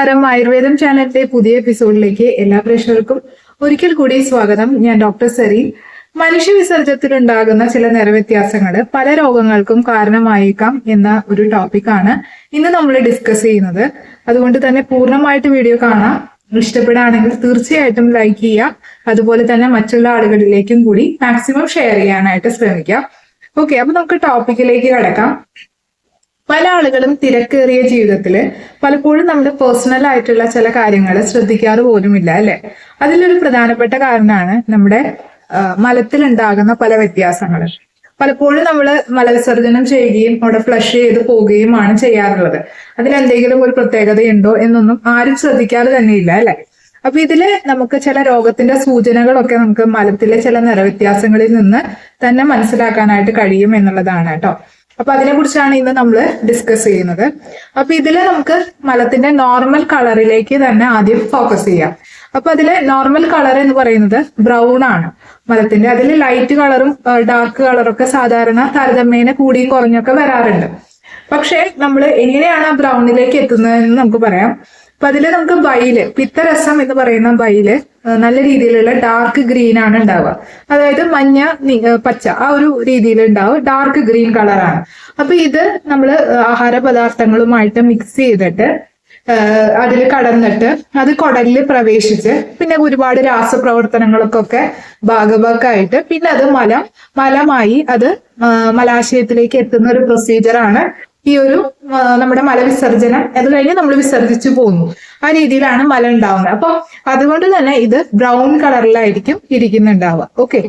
നമസ്കാരം. ആയുർവേദം ചാനലിന്റെ പുതിയ എപ്പിസോഡിലേക്ക് എല്ലാ പ്രേക്ഷകർക്കും ഒരിക്കൽ കൂടി സ്വാഗതം. ഞാൻ ഡോക്ടർ സരി മനുഷ്യ വിസർജനത്തിലുണ്ടാകുന്ന ചില നിറവ്യത്യാസങ്ങൾ പല രോഗങ്ങൾക്കും കാരണമായേക്കാം എന്ന ഒരു ടോപ്പിക്കാണ് ഇന്ന് നമ്മൾ ഡിസ്കസ് ചെയ്യുന്നത്. അതുകൊണ്ട് തന്നെ പൂർണമായിട്ട് വീഡിയോ കാണാം. ഇഷ്ടപ്പെടുകയാണെങ്കിൽ തീർച്ചയായിട്ടും ലൈക്ക് ചെയ്യുക. അതുപോലെ തന്നെ മറ്റുള്ള ആളുകളിലേക്കും കൂടി മാക്സിമം ഷെയർ ചെയ്യാനായിട്ട് ശ്രമിക്കാം. ഓക്കെ അപ്പൊ നമുക്ക് ടോപ്പിക്കിലേക്ക് കിടക്കാം. പല ആളുകളും തിരക്കേറിയ ജീവിതത്തിൽ പലപ്പോഴും നമ്മുടെ പേഴ്സണൽ ആയിട്ടുള്ള ചില കാര്യങ്ങൾ ശ്രദ്ധിക്കാറ് പോലുമില്ല അല്ലെ? അതിലൊരു പ്രധാനപ്പെട്ട കാരണമാണ് നമ്മുടെ മലത്തിലുണ്ടാകുന്ന പല വ്യത്യാസങ്ങൾ പലപ്പോഴും നമ്മൾ മലവിസർജനം ചെയ്യുകയും അവിടെ ഫ്ലഷ് ചെയ്ത് പോവുകയുമാണ് ചെയ്യാറുള്ളത്. അതിലെന്തെങ്കിലും ഒരു പ്രത്യേകതയുണ്ടോ എന്നൊന്നും ആരും ശ്രദ്ധിക്കാതെ തന്നെയില്ല അല്ലെ? അപ്പൊ ഇതിൽ നമുക്ക് ചില രോഗത്തിന്റെ സൂചനകളൊക്കെ നമുക്ക് മലത്തിലെ ചില നിറവ്യത്യാസങ്ങളിൽ നിന്ന് തന്നെ മനസ്സിലാക്കാനായിട്ട് കഴിയും എന്നുള്ളതാണ് കേട്ടോ. അപ്പൊ അതിനെ കുറിച്ചാണ് ഇന്ന് നമ്മൾ ഡിസ്കസ് ചെയ്യുന്നത്. അപ്പൊ ഇതിൽ നമുക്ക് മലത്തിന്റെ നോർമൽ കളറിലേക്ക് തന്നെ ആദ്യം ഫോക്കസ് ചെയ്യാം. അപ്പൊ അതിലെ നോർമൽ കളർ എന്ന് പറയുന്നത് ബ്രൗൺ ആണ്. മലത്തിന്റെ അതിൽ ലൈറ്റ് കളറും ഡാർക്ക് കളറും ഒക്കെ സാധാരണ താരതമ്യേന കൂടിയും കുറഞ്ഞൊക്കെ വരാറുണ്ട്. പക്ഷേ നമ്മൾ എങ്ങനെയാണ് ആ ബ്രൗണിലേക്ക് എത്തുന്നതെന്ന് നമുക്ക് പറയാം. അപ്പൊ അതിൽ നമുക്ക് ബൈൽ പിത്തരസം എന്ന് പറയുന്ന ബൈൽ നല്ല രീതിയിലുള്ള ഡാർക്ക് ഗ്രീൻ ആണ് ഉണ്ടാവുക. അതായത് മഞ്ഞ പച്ച ആ ഒരു രീതിയിൽ ഉണ്ടാവും ഡാർക്ക് ഗ്രീൻ കളറാണ് അപ്പൊ ഇത് നമ്മൾ ആഹാര പദാർത്ഥങ്ങളുമായിട്ട് മിക്സ് ചെയ്തിട്ട് അതിൽ കടന്നിട്ട് അത് കുടലിൽ പ്രവേശിച്ച് പിന്നെ ഒരുപാട് രാസപ്രവർത്തനങ്ങൾക്കൊക്കെ ഭാഗഭാക്കായിട്ട് പിന്നെ അത് മലം മലമായി അത് മലാശയത്തിലേക്ക് എത്തുന്ന ഒരു പ്രൊസീജിയറാണ് ഈ ഒരു നമ്മുടെ മലവിസർജനം അത് കഴിഞ്ഞ് നമ്മൾ വിസർജിച്ചു പോകുന്നു ആ രീതിയിലാണ് മല ഉണ്ടാവുന്നത്. അപ്പൊ അതുകൊണ്ട് തന്നെ ഇത് ബ്രൗൺ കളറിലായിരിക്കും ഇരിക്കുന്നുണ്ടാവുക. ഓക്കെ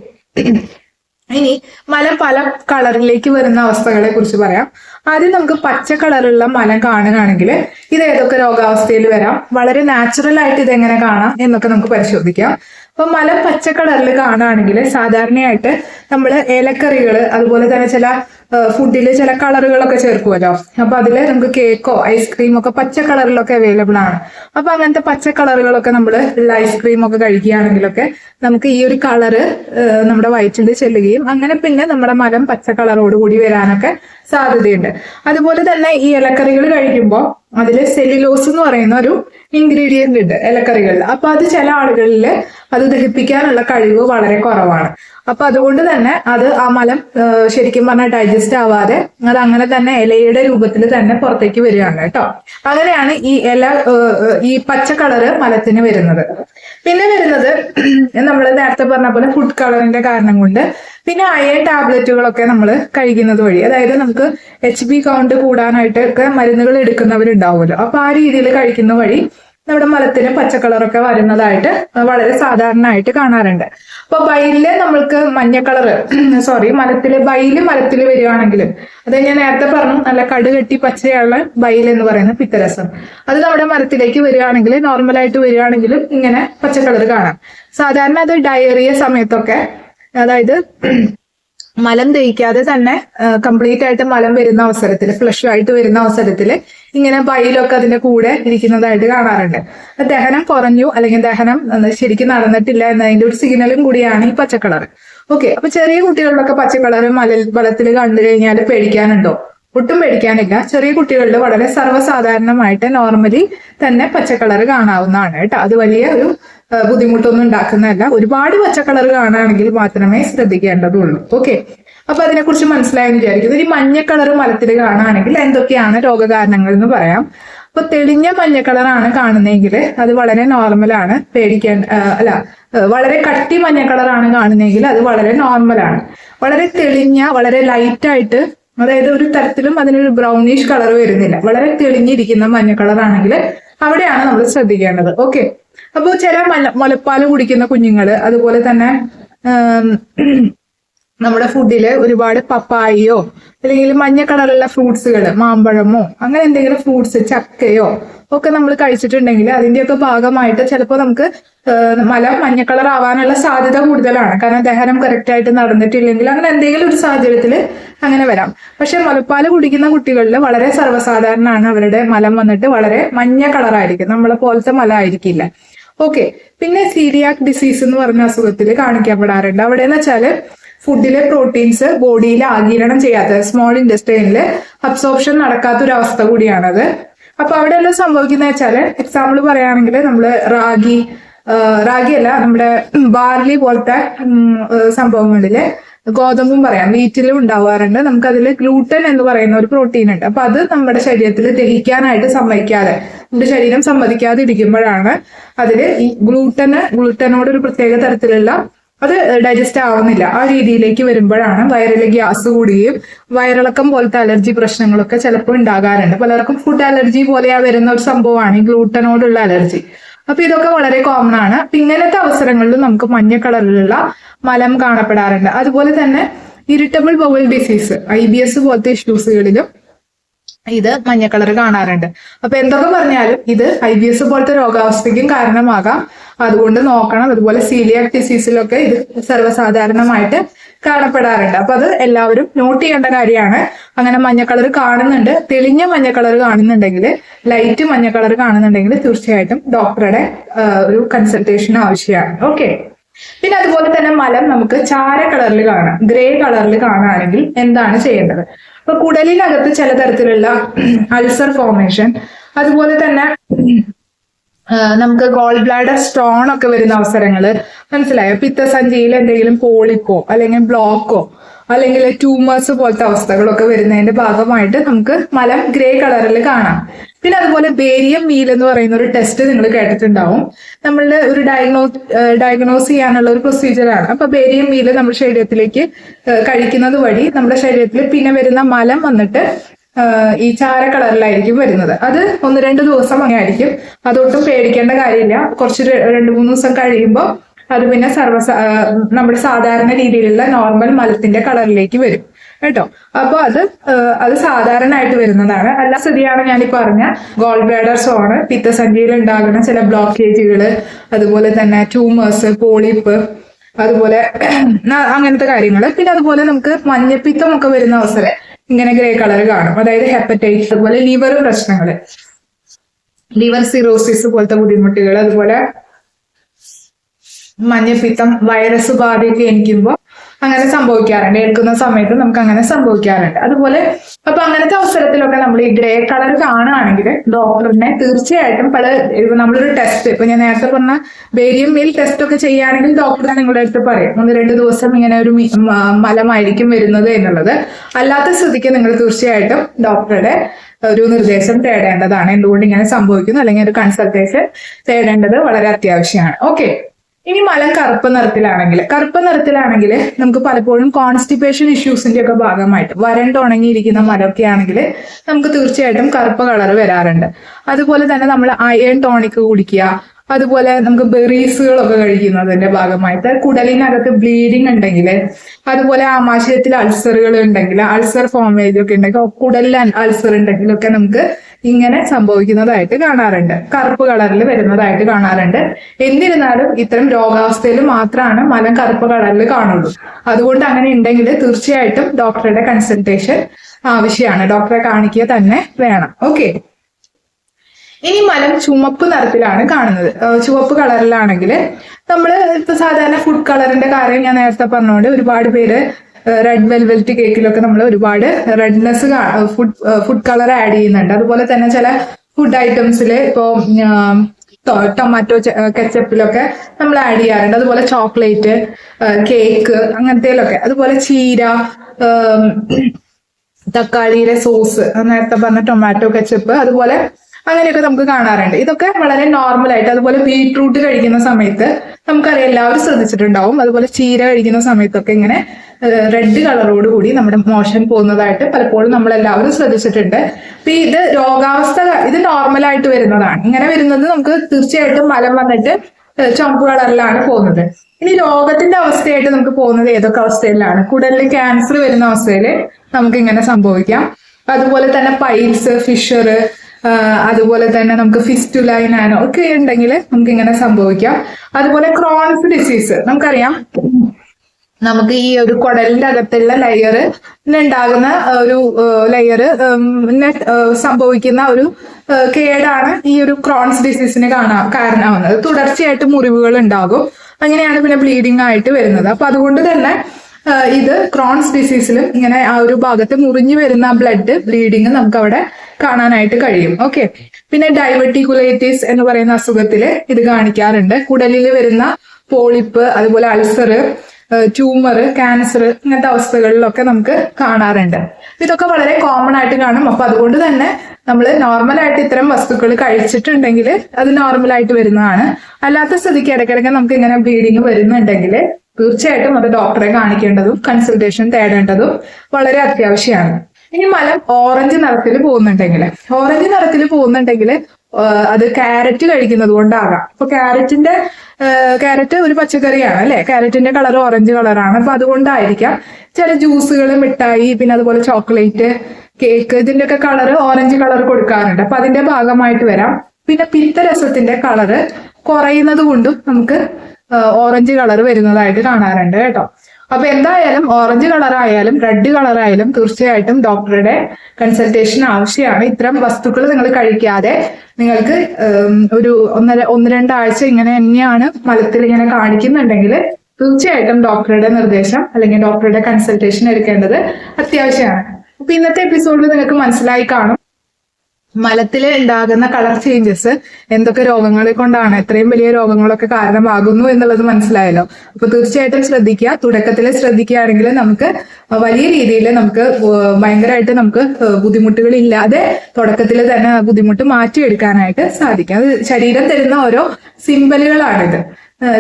ഇനി മല പല കളറിലേക്ക് വരുന്ന അവസ്ഥകളെ കുറിച്ച് പറയാം. ആദ്യം നമുക്ക് പച്ച കളറുള്ള മല കാണുകയാണെങ്കിൽ ഇത് ഏതൊക്കെ രോഗാവസ്ഥയിൽ വരാം? വളരെ നാച്ചുറൽ ആയിട്ട് ഇതെങ്ങനെ കാണാം എന്നൊക്കെ നമുക്ക് പരിശോധിക്കാം. അപ്പൊ മല പച്ച കളറിൽ കാണുകയാണെങ്കിൽ സാധാരണയായിട്ട് നമ്മൾ ഏലക്കറികൾ അതുപോലെ തന്നെ ചില ഫുഡിൽ ചില കളറുകളൊക്കെ ചേർക്കുമല്ലോ അപ്പൊ അതിൽ നമുക്ക് കേക്കോ ഐസ്ക്രീമോ ഒക്കെ പച്ച കളറിലൊക്കെ അവൈലബിൾ ആണ്. അപ്പൊ അങ്ങനത്തെ പച്ച കളറുകളൊക്കെ നമ്മൾ ഐസ്ക്രീം ഒക്കെ കഴിക്കുകയാണെങ്കിലൊക്കെ നമുക്ക് ഈ ഒരു കളറ് നമ്മുടെ വയറ്റിൽ ചെല്ലുകയും അങ്ങനെ പിന്നെ നമ്മുടെ മലം പച്ച കളറോട് കൂടി വരാനൊക്കെ സാധ്യതയുണ്ട്. അതുപോലെ തന്നെ ഈ ഇലക്കറികൾ കഴിക്കുമ്പോൾ അതിൽ സെല്ലുലോസ് എന്ന് പറയുന്ന ഒരു ഇൻഗ്രീഡിയന്റ് ഉണ്ട് ഇലക്കറികളിൽ. അപ്പൊ അത് ചില ആളുകളിൽ അത് ദഹിപ്പിക്കാനുള്ള കഴിവ് വളരെ കുറവാണ്. അപ്പൊ അതുകൊണ്ട് തന്നെ അത് ആ മലം ശരിക്കും പറഞ്ഞാൽ ഡൈജസ്റ്റ് ആവാതെ അത് അങ്ങനെ തന്നെ ഇലയുടെ രൂപത്തിൽ തന്നെ പുറത്തേക്ക് വരികയാണ് കേട്ടോ. അങ്ങനെയാണ് ഈ ഇല ഈ പച്ച കളറ് മലത്തിന് വരുന്നത്. പിന്നെ വരുന്നത് നമ്മൾ നേരത്തെ പറഞ്ഞ പോലെ ഫുഡ് കളറിന്റെ കാരണം കൊണ്ട് പിന്നെ അയൺ ടാബ്ലറ്റുകളൊക്കെ നമ്മൾ കഴിക്കുന്നത് വഴി. അതായത് നമുക്ക് എച്ച് ബി കൗണ്ട് കൂടാനായിട്ടൊക്കെ മരുന്നുകൾ എടുക്കുന്നവരുണ്ടാവുമല്ലോ. അപ്പൊ ആ രീതിയിൽ കഴിക്കുന്ന വഴി നമ്മുടെ മലത്തിന് പച്ചക്കളറൊക്കെ വരുന്നതായിട്ട് വളരെ സാധാരണയായിട്ട് കാണാറുണ്ട്. അപ്പൊ ബൈലിൽ നമ്മൾക്ക് മഞ്ഞ കളറ് സോറി മലത്തിൽ ബൈൽ മലത്തിൽ വരികയാണെങ്കിൽ അത് ഞാൻ നേരത്തെ പറഞ്ഞു നല്ല കടുകെട്ടി പച്ചയുള്ള ബൈൽ എന്ന് പറയുന്ന പിത്തരസം. അത് നമ്മുടെ മരത്തിലേക്ക് വരികയാണെങ്കിൽ നോർമലായിട്ട് വരികയാണെങ്കിലും ഇങ്ങനെ പച്ച കളർ കാണാം. സാധാരണ അത് ഡയറിയ സമയത്തൊക്കെ അതായത് മലം തേക്കാതെ തന്നെ കംപ്ലീറ്റ് ആയിട്ട് മലം വരുന്ന അവസരത്തിൽ ഫ്ലഷ് ആയിട്ട് വരുന്ന അവസരത്തിൽ ഇങ്ങനെ പൈലൊക്കെ അതിന്റെ കൂടെ ഇരിക്കുന്നതായിട്ട് കാണാറുണ്ട്. ദഹനം കുറഞ്ഞു അല്ലെങ്കിൽ ദഹനം ശരിക്കും നടന്നിട്ടില്ല എന്നതിന്റെ ഒരു സിഗ്നലും കൂടിയാണ് ഈ പച്ചക്കളർ ഓക്കെ അപ്പൊ ചെറിയ കുട്ടികളിലൊക്കെ പച്ചക്കളർ മല ബലത്തിൽ കണ്ടു കഴിഞ്ഞാൽ പേടിക്കാനുണ്ടോ? ഒട്ടും പേടിക്കാനില്ല. ചെറിയ കുട്ടികളിൽ വളരെ സർവസാധാരണമായിട്ട് നോർമലി തന്നെ പച്ചക്കളർ കാണാവുന്നതാണ് കേട്ടോ. അത് വലിയ ഒരു ബുദ്ധിമുട്ടൊന്നും ഉണ്ടാക്കുന്നതല്ല. ഒരുപാട് പച്ചക്കളർ കാണുകയാണെങ്കിൽ മാത്രമേ ശ്രദ്ധിക്കേണ്ടതുള്ളൂ. ഓക്കെ അപ്പൊ അതിനെക്കുറിച്ച് മനസ്സിലായെന്ന് വിചാരിക്കുന്നു. ഈ മഞ്ഞ കളർ മലത്തിൽ കാണുകയാണെങ്കിൽ എന്തൊക്കെയാണ് രോഗകാരണങ്ങൾ എന്ന് പറയാം. അപ്പൊ തെളിഞ്ഞ മഞ്ഞ കളറാണ് കാണുന്നതെങ്കിൽ അത് വളരെ നോർമലാണ് പേടിക്കേണ്ട അല്ല വളരെ കട്ടി മഞ്ഞ കളറാണ് കാണുന്നതെങ്കിൽ അത് വളരെ നോർമലാണ് വളരെ തെളിഞ്ഞ വളരെ ലൈറ്റ് ആയിട്ട് അതായത് ഒരു തരത്തിലും അതിനൊരു ബ്രൗണിഷ് കളർ വരുന്നില്ല. വളരെ തെളിഞ്ഞിരിക്കുന്ന മഞ്ഞ കളറാണെങ്കിൽ അവിടെയാണ് നമ്മൾ ശ്രദ്ധിക്കേണ്ടത്. ഓക്കെ അപ്പോൾ ചില മല മുലപ്പാൽ കുടിക്കുന്ന കുഞ്ഞുങ്ങൾ അതുപോലെ തന്നെ നമ്മുടെ ഫുഡിൽ ഒരുപാട് പപ്പായയോ അല്ലെങ്കിൽ മഞ്ഞ കളറുള്ള ഫ്രൂട്ട്സുകൾ മാമ്പഴമോ അങ്ങനെ എന്തെങ്കിലും ഫ്രൂട്ട്സ് ചക്കയോ ഒക്കെ നമ്മൾ കഴിച്ചിട്ടുണ്ടെങ്കിൽ അതിന്റെയൊക്കെ ഭാഗമായിട്ട് ചിലപ്പോൾ നമുക്ക് മല മഞ്ഞ കളർ ആവാനുള്ള സാധ്യത കൂടുതലാണ്. കാരണം ദഹനം കറക്റ്റായിട്ട് നടന്നിട്ടില്ലെങ്കിൽ അങ്ങനെ എന്തെങ്കിലും ഒരു സാഹചര്യത്തിൽ അങ്ങനെ വരാം. പക്ഷെ മുലപ്പാൽ കുടിക്കുന്ന കുട്ടികളിൽ വളരെ സർവസാധാരണമാണ് അവരുടെ മലം വന്നിട്ട് വളരെ മഞ്ഞ കളറായിരിക്കും. നമ്മളെ പോലത്തെ മല ആയിരിക്കില്ല. ഓക്കെ. പിന്നെ സീരിയാക് ഡിസീസ് എന്ന് പറഞ്ഞ അസുഖത്തിൽ കാണിക്കപ്പെടാറുണ്ട്. അവിടെ എന്ന് വെച്ചാൽ ഫുഡിലെ പ്രോട്ടീൻസ് ബോഡിയിൽ ആഗീരണം ചെയ്യാത്ത സ്മോൾ ഇൻഡസ്ട്രീനിൽ അബ്സോർപ്ഷൻ നടക്കാത്ത ഒരു അവസ്ഥ കൂടിയാണത്. അപ്പൊ അവിടെ എല്ലാം സംഭവിക്കുന്ന വെച്ചാൽ എക്സാമ്പിൾ പറയുകയാണെങ്കിൽ നമ്മൾ റാഗി റാഗിയല്ല നമ്മുടെ ബാർലി പോലത്തെ സംഭവങ്ങളിൽ ഗോതമ്പും പറയാം. വീറ്റിലും ഉണ്ടാവാറുണ്ട്. നമുക്കതിൽ ഗ്ലൂട്ടൻ എന്ന് പറയുന്ന ഒരു പ്രോട്ടീൻ ഉണ്ട്. അപ്പൊ അത് നമ്മുടെ ശരീരത്തിൽ ദഹിക്കാനായിട്ട് സമ്മതിക്കാതെ നമ്മുടെ ശരീരം സമ്മതിക്കാതെ ഇരിക്കുമ്പോഴാണ് അതിൽ ഈ ഗ്ലൂട്ടന് ഗ്ലൂട്ടനോട് ഒരു പ്രത്യേക തരത്തിലുള്ള അത് ഡൈജസ്റ്റ് ആവുന്നില്ല. ആ രീതിയിലേക്ക് വരുമ്പോഴാണ് വയറിലെ ഗ്യാസ് കൂടുകയും വയറിളക്കം പോലത്തെ അലർജി പ്രശ്നങ്ങളൊക്കെ ചിലപ്പോൾ ഉണ്ടാകാറുണ്ട്. പലർക്കും ഫുഡ് അലർജി പോലെയാ വരുന്ന ഒരു സംഭവമാണ് ഈ ഗ്ലൂട്ടനോടുള്ള അലർജി അപ്പൊ ഇതൊക്കെ വളരെ കോമൺ ആണ്. അപ്പൊ ഇങ്ങനത്തെ അവസരങ്ങളിൽ നമുക്ക് മഞ്ഞ കളറിലുള്ള മലം കാണപ്പെടാറുണ്ട്. അതുപോലെ തന്നെ irritable bowel disease I B S പോലത്തെ ഇഷ്യൂസുകളിലും ഇത് മഞ്ഞ കളർ കാണാറുണ്ട്. അപ്പൊ എന്തൊക്കെ പറഞ്ഞാലും ഇത് ഐ ബി എസ് പോലത്തെ രോഗാവസ്ഥയ്ക്കും കാരണമാകാം. അതുകൊണ്ട് നോക്കണം. അതുപോലെ സീലിയാക് ഡിസീസിലൊക്കെ ഇത് സർവസാധാരണമായിട്ട് കാണപ്പെടാറുണ്ട്. അപ്പൊ അത് എല്ലാവരും നോട്ട് ചെയ്യേണ്ട കാര്യമാണ്. അങ്ങനെ മഞ്ഞ കളർ കാണുന്നുണ്ട്. തെളിഞ്ഞ മഞ്ഞ കളർ കാണുന്നുണ്ടെങ്കിൽ ലൈറ്റ് മഞ്ഞ കളർ കാണുന്നുണ്ടെങ്കിൽ തീർച്ചയായിട്ടും ഡോക്ടറുടെ ഒരു കൺസൾട്ടേഷൻ ആവശ്യമാണ്. ഓക്കെ പിന്നെ അതുപോലെ തന്നെ മലം നമുക്ക് ചാര കളറിൽ കാണാം. ഗ്രേ കളറിൽ കാണുകയാണെങ്കിൽ എന്താണ് ചെയ്യേണ്ടത്? അപ്പൊ കുടലിനകത്ത് ചില തരത്തിലുള്ള അൾസർ ഫോർമേഷൻ അതുപോലെ തന്നെ നമുക്ക് ഗോൾ ബ്ലാഡർ സ്റ്റോൺ ഒക്കെ വരുന്ന അവസരങ്ങൾ മനസ്സിലായോ? പിത്തസഞ്ചിയിൽ എന്തെങ്കിലും പോളിപ്പോ അല്ലെങ്കിൽ ബ്ലോക്കോ അല്ലെങ്കിൽ ട്യൂമേഴ്സ് പോലത്തെ അവസ്ഥകളൊക്കെ വരുന്നതിന്റെ ഭാഗമായിട്ട് നമുക്ക് മലം ഗ്രേ കളറിൽ കാണാം. പിന്നെ അതുപോലെ ബേരിയം മീൽ എന്ന് പറയുന്ന ഒരു ടെസ്റ്റ് നിങ്ങൾ കേട്ടിട്ടുണ്ടാവും. നമ്മളുടെ ഒരു ഡയഗ്നോ ഡയഗ്നോസ് ചെയ്യാനുള്ള ഒരു പ്രൊസീജിയറാണ് അപ്പൊ ബേരിയം മീൽ നമ്മുടെ ശരീരത്തിലേക്ക് കഴിക്കുന്നത് വഴി നമ്മുടെ ശരീരത്തിൽ പിന്നെ വരുന്ന മലം വന്നിട്ട് ഈ ചാര കളറിലായിരിക്കും വരുന്നത്. അത് ഒന്ന് രണ്ട് ദിവസം അങ്ങനെ ആയിരിക്കും അതൊട്ടും പേടിക്കേണ്ട കാര്യമില്ല. കുറച്ച് രണ്ട് മൂന്ന് ദിവസം കഴിയുമ്പോൾ അത് പിന്നെ സർവസ നമ്മുടെ സാധാരണ രീതിയിലുള്ള നോർമൽ മലത്തിന്റെ കളറിലേക്ക് വരും. കേട്ടോ? അപ്പൊ അത് അത് സാധാരണ ആയിട്ട് വരുന്നതാണ്. എല്ലാ സ്ഥിതിയാണ് ഞാൻ ഈ പറഞ്ഞ ഗോൾ ബ്ലാഡർ സോണ് പിത്തസഞ്ചിയിൽ ഉണ്ടാകുന്ന ചില ബ്ലോക്കേജുകൾ അതുപോലെ തന്നെ ട്യൂമേഴ്സ് പോളിപ്പ് അതുപോലെ അങ്ങനത്തെ കാര്യങ്ങൾ പിന്നെ അതുപോലെ നമുക്ക് മഞ്ഞപ്പിത്തം ഒക്കെ വരുന്ന അവസരം. ഇങ്ങനെ ഗ്രേ കളർ കാണും. അതായത് ഹെപ്പറ്റൈറ്റിസ് അതുപോലെ ലിവർ പ്രശ്നങ്ങൾ. ലിവർ സിറോസിസ് പോലത്തെ ബുദ്ധിമുട്ടുകൾ അതുപോലെ മഞ്ഞപ്പിത്തം വൈറസ് ബാധയൊക്കെ എനിക്കുമ്പോൾ അങ്ങനെ സംഭവിക്കാറുണ്ട്. എടുക്കുന്ന സമയത്ത് നമുക്ക് അങ്ങനെ സംഭവിക്കാറുണ്ട്. അതുപോലെ അപ്പൊ അങ്ങനത്തെ അവസരത്തിലൊക്കെ നമ്മൾ ഈ ഗ്രേ കളർ കാണുകയാണെങ്കിൽ ഡോക്ടറിനെ തീർച്ചയായിട്ടും പല നമ്മളൊരു ടെസ്റ്റ് ഇപ്പൊ ഞാൻ നേരത്തെ പറഞ്ഞ ബേരിയം മീൽ ടെസ്റ്റ് ഒക്കെ ചെയ്യുകയാണെങ്കിൽ ഡോക്ടർ നിങ്ങളുടെ അടുത്ത് പറയും ഒന്ന് രണ്ട് ദിവസം ഇങ്ങനെ ഒരു മലമായിരിക്കും വരുന്നത് എന്നുള്ളത്. അല്ലാത്ത സ്ഥിതിക്ക് നിങ്ങൾ തീർച്ചയായിട്ടും ഡോക്ടറുടെ ഒരു നിർദ്ദേശം തേടേണ്ടതാണ്. എന്തുകൊണ്ട് ഇങ്ങനെ സംഭവിക്കുന്നു? അല്ലെങ്കിൽ ഒരു കൺസൾട്ടേഷൻ തേടേണ്ടത് വളരെ അത്യാവശ്യമാണ്. ഓക്കെ ഇനി മലം കറുപ്പ് നിറത്തിലാണെങ്കിൽ കറുപ്പ് നിറത്തിലാണെങ്കിൽ നമുക്ക് പലപ്പോഴും കോൺസ്റ്റിപ്പേഷൻ ഇഷ്യൂസിന്റെ ഒക്കെ ഭാഗമായിട്ട് വരണ്ട് വരണ്ടുണങ്ങിയിരിക്കുന്ന മലമൊക്കെ ആണെങ്കിൽ നമുക്ക് തീർച്ചയായിട്ടും കറുപ്പ് കളർ വരാറുണ്ട്. അതുപോലെ തന്നെ നമ്മൾ അയൺ ടോണിക് കുടിക്കുക അതുപോലെ നമുക്ക് ബെറീസുകളൊക്കെ കഴിക്കുന്നതിന്റെ ഭാഗമായിട്ട് കുടലിനകത്ത് ബ്ലീഡിങ് ഉണ്ടെങ്കിൽ അതുപോലെ ആമാശയത്തിൽ അൾസറുകൾ ഉണ്ടെങ്കിൽ അൾസർ ഫോം ഒക്കെ ഉണ്ടെങ്കിൽ കുടലിൽ അൾസർ ഉണ്ടെങ്കിലൊക്കെ നമുക്ക് ഇങ്ങനെ സംഭവിക്കുന്നതായിട്ട് കാണാറുണ്ട്. കറുപ്പ് കളറിൽ വരുന്നതായിട്ട് കാണാറുണ്ട്. എന്നിരുന്നാലും ഇത്തരം രോഗാവസ്ഥയിൽ മാത്രമാണ് മലം കറുപ്പ് കളറിൽ കാണുള്ളൂ. അതുകൊണ്ട് അങ്ങനെ ഉണ്ടെങ്കിൽ തീർച്ചയായിട്ടും ഡോക്ടറുടെ കൺസൾട്ടേഷൻ ആവശ്യമാണ്. ഡോക്ടറെ കാണിക്കുക തന്നെ വേണം. ഓക്കെ ഇനി മലം ചുമപ്പ് നിറത്തിലാണ് കാണുന്നത്. ചുവപ്പ് കളറിലാണെങ്കിൽ നമ്മൾ ഇപ്പൊ സാധാരണ ഫുഡ് കളറിന്റെ കാര്യം ഞാൻ നേരത്തെ പറഞ്ഞുകൊണ്ട് ഒരുപാട് പേര് റെഡ് വെൽവെൽറ്റ് കേക്കിലൊക്കെ നമ്മൾ ഒരുപാട് redness food food colour add ചെയ്യുന്നുണ്ട്. അതുപോലെ തന്നെ ചില ഫുഡ് ഐറ്റംസിൽ ഇപ്പോൾ ടൊമാറ്റോ കെച്ചപ്പിലൊക്കെ നമ്മൾ ആഡ് ചെയ്യാറുണ്ട്. അതുപോലെ ചോക്ലേറ്റ് കേക്ക് അങ്ങനത്തേലൊക്കെ. അതുപോലെ ചീര തക്കാളിയിലെ സോസ് നേരത്തെ പറഞ്ഞ ടൊമാറ്റോ കെച്ചപ്പ് അതുപോലെ അങ്ങനെയൊക്കെ നമുക്ക് കാണാറുണ്ട്. ഇതൊക്കെ വളരെ നോർമൽ ആയിട്ട് അതുപോലെ ബീട്രൂട്ട് കഴിക്കുന്ന സമയത്ത് നമുക്കറിയാം എല്ലാവരും ശ്രദ്ധിച്ചിട്ടുണ്ടാവും. അതുപോലെ ചീര കഴിക്കുന്ന സമയത്തൊക്കെ ഇങ്ങനെ റെഡ് കളറോട് കൂടി നമ്മുടെ മോഷൻ പോകുന്നതായിട്ട് പലപ്പോഴും നമ്മൾ എല്ലാവരും ശ്രദ്ധിച്ചിട്ടുണ്ട്. അപ്പൊ ഇത് രോഗാവസ്ഥ ഇത് നോർമൽ ആയിട്ട് വരുന്നതാണ്. ഇങ്ങനെ വരുന്നത് നമുക്ക് തീർച്ചയായിട്ടും മലം വന്നിട്ട് ചുമപ്പ് കളറിലാണ് പോകുന്നത്. ഇനി രോഗത്തിന്റെ അവസ്ഥയായിട്ട് നമുക്ക് പോകുന്നത് ഏതൊക്കെ അവസ്ഥയിലാണ്? കുടലിൽ ക്യാൻസർ വരുന്ന അവസ്ഥയിൽ നമുക്ക് ഇങ്ങനെ സംഭവിക്കാം. അതുപോലെ തന്നെ പൈൽസ് ഫിഷർ അതുപോലെ തന്നെ നമുക്ക് ഫിസ്റ്റുല ഒക്കെ ഉണ്ടെങ്കിൽ നമുക്ക് ഇങ്ങനെ സംഭവിക്കാം. അതുപോലെ ക്രോൺസ് ഡിസീസ് നമുക്കറിയാം. നമുക്ക് ഈ ഒരു കുടലിന്റെ അകത്തുള്ള ലെയർ ഉണ്ടാകുന്ന ഒരു ലെയർ സംഭവിക്കുന്ന ഒരു കേടാണ് ഈ ഒരു ക്രോൺസ് ഡിസീസിന് കാണാൻ കാരണമാവുന്നത്. തുടർച്ചയായിട്ട് മുറിവുകൾ ഉണ്ടാകും. അങ്ങനെയാണ് പിന്നെ ബ്ലീഡിംഗ് ആയിട്ട് വരുന്നത്. അപ്പൊ അതുകൊണ്ട് തന്നെ ഇത് ക്രോൺസ് ഡിസീസിലും ഇങ്ങനെ ആ ഒരു ഭാഗത്ത് മുറിഞ്ഞു വരുന്ന ബ്ലഡ് ബ്ലീഡിങ് നമുക്ക് അവിടെ കാണാനായിട്ട് കഴിയും. ഓക്കെ പിന്നെ ഡൈവർട്ടിക്കുലൈറ്റിസ് എന്ന് പറയുന്ന അസുഖത്തിൽ ഇത് കാണിക്കാറുണ്ട്. കുടലിൽ വരുന്ന പോളിപ്പ് അതുപോലെ അൾസർ ട്യൂമർ ക്യാൻസർ ഇങ്ങനത്തെ അവസ്ഥകളിലൊക്കെ നമുക്ക് കാണാറുണ്ട്. ഇതൊക്കെ വളരെ കോമൺ ആയിട്ട് കാണും. അപ്പൊ അതുകൊണ്ട് തന്നെ നമ്മൾ നോർമലായിട്ട് ഇത്തരം വസ്തുക്കൾ കഴിച്ചിട്ടുണ്ടെങ്കിൽ അത് നോർമലായിട്ട് വരുന്നതാണ്. അല്ലാത്ത സ്ഥിതിക്ക് ഇടയ്ക്കിടയ്ക്ക് നമുക്ക് ഇങ്ങനെ ബ്ലീഡിങ് വരുന്നുണ്ടെങ്കിൽ തീർച്ചയായിട്ടും അത് ഡോക്ടറെ കാണിക്കേണ്ടതും കൺസൾട്ടേഷൻ തേടേണ്ടതും വളരെ അത്യാവശ്യമാണ്. ഇനി മലം ഓറഞ്ച് നിറത്തിൽ പോകുന്നുണ്ടെങ്കിൽ ഓറഞ്ച് നിറത്തിൽ പോകുന്നുണ്ടെങ്കിൽ അത് ക്യാരറ്റ് കഴിക്കുന്നത് കൊണ്ടാകാം. അപ്പൊ ക്യാരറ്റിന്റെ ക്യാരറ്റ് ഒരു പച്ചക്കറിയാണ് അല്ലെ? ക്യാരറ്റിന്റെ കളർ ഓറഞ്ച് കളറാണ്. അപ്പൊ അതുകൊണ്ടായിരിക്കാം ചില ജ്യൂസുകൾ മിഠായി പിന്നെ അതുപോലെ ചോക്ലേറ്റ് കേക്ക് ഇതിന്റെ ഒക്കെ കളർ ഓറഞ്ച് കളർ കൊടുക്കാറുണ്ട്. അപ്പൊ അതിന്റെ ഭാഗമായിട്ട് വരാം. പിന്നെ പിത്തരസത്തിന്റെ കളറ് കുറയുന്നത് കൊണ്ടും നമുക്ക് ഓറഞ്ച് കളർ വരുന്നതായിട്ട് കാണാറുണ്ട് കേട്ടോ. അപ്പൊ എന്തായാലും ഓറഞ്ച് കളർ ആയാലും റെഡ് കളർ ആയാലും തീർച്ചയായിട്ടും ഡോക്ടറുടെ കൺസൾട്ടേഷൻ ആവശ്യമാണ്. ഇത്തരം വസ്തുക്കൾ നിങ്ങൾ കഴിക്കാതെ നിങ്ങൾക്ക് ഒരു ഒന്നര ഒന്ന് രണ്ടാഴ്ച ഇങ്ങനെ തന്നെയാണ് മലത്തിൽ ഇങ്ങനെ കാണിക്കുന്നുണ്ടെങ്കിൽ തീർച്ചയായിട്ടും ഡോക്ടറുടെ നിർദ്ദേശം അല്ലെങ്കിൽ ഡോക്ടറുടെ കൺസൾട്ടേഷൻ എടുക്കേണ്ടത് അത്യാവശ്യമാണ്. അപ്പൊ ഇന്നത്തെ എപ്പിസോഡിൽ നിങ്ങൾക്ക് മനസ്സിലായി കാണും. മലത്തിൽ ഉണ്ടാകുന്ന കളർ ചേഞ്ചസ് എന്തൊക്കെ രോഗങ്ങളെ കൊണ്ടാണ് എത്രയും വലിയ രോഗങ്ങളൊക്കെ കാരണമാകുന്നു എന്നുള്ളത് മനസ്സിലായല്ലോ. അപ്പൊ തീർച്ചയായിട്ടും ശ്രദ്ധിക്കുക. തുടക്കത്തിൽ ശ്രദ്ധിക്കുകയാണെങ്കിൽ നമുക്ക് വലിയ രീതിയിൽ നമുക്ക് ഭയങ്കരമായിട്ട് നമുക്ക് ബുദ്ധിമുട്ടുകൾ ഇല്ലാതെ തുടക്കത്തിൽ തന്നെ ബുദ്ധിമുട്ട് മാറ്റിയെടുക്കാനായിട്ട് സാധിക്കും. അത് ശരീരം തരുന്ന ഓരോ സിമ്പലുകളാണിത്.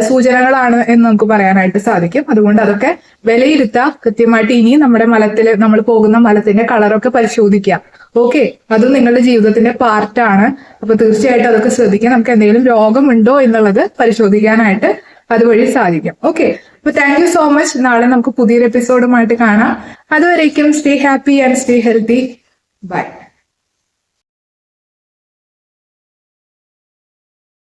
സൂചനകളാണ് എന്ന് നമുക്ക് പറയാനായിട്ട് സാധിക്കും. അതുകൊണ്ട് അതൊക്കെ വിലയിരുത്തുക കൃത്യമായിട്ട് ഇനി നമ്മുടെ മലത്തിൽ നമ്മൾ പോകുന്ന മലത്തിന്റെ കളറൊക്കെ പരിശോധിക്കുക ഓക്കെ അതും നിങ്ങളുടെ ജീവിതത്തിന്റെ പാർട്ടാണ് അപ്പൊ തീർച്ചയായിട്ടും അതൊക്കെ ശ്രദ്ധിക്കാം നമുക്ക് എന്തെങ്കിലും രോഗമുണ്ടോ എന്നുള്ളത് പരിശോധിക്കാനായിട്ട് അതുവഴി സാധിക്കും. ഓക്കെ അപ്പൊ താങ്ക് യു സോ മച്ച് നാളെ നമുക്ക് പുതിയൊരു എപ്പിസോഡുമായിട്ട് കാണാം. അതുവരേക്കും stay happy and stay healthy bye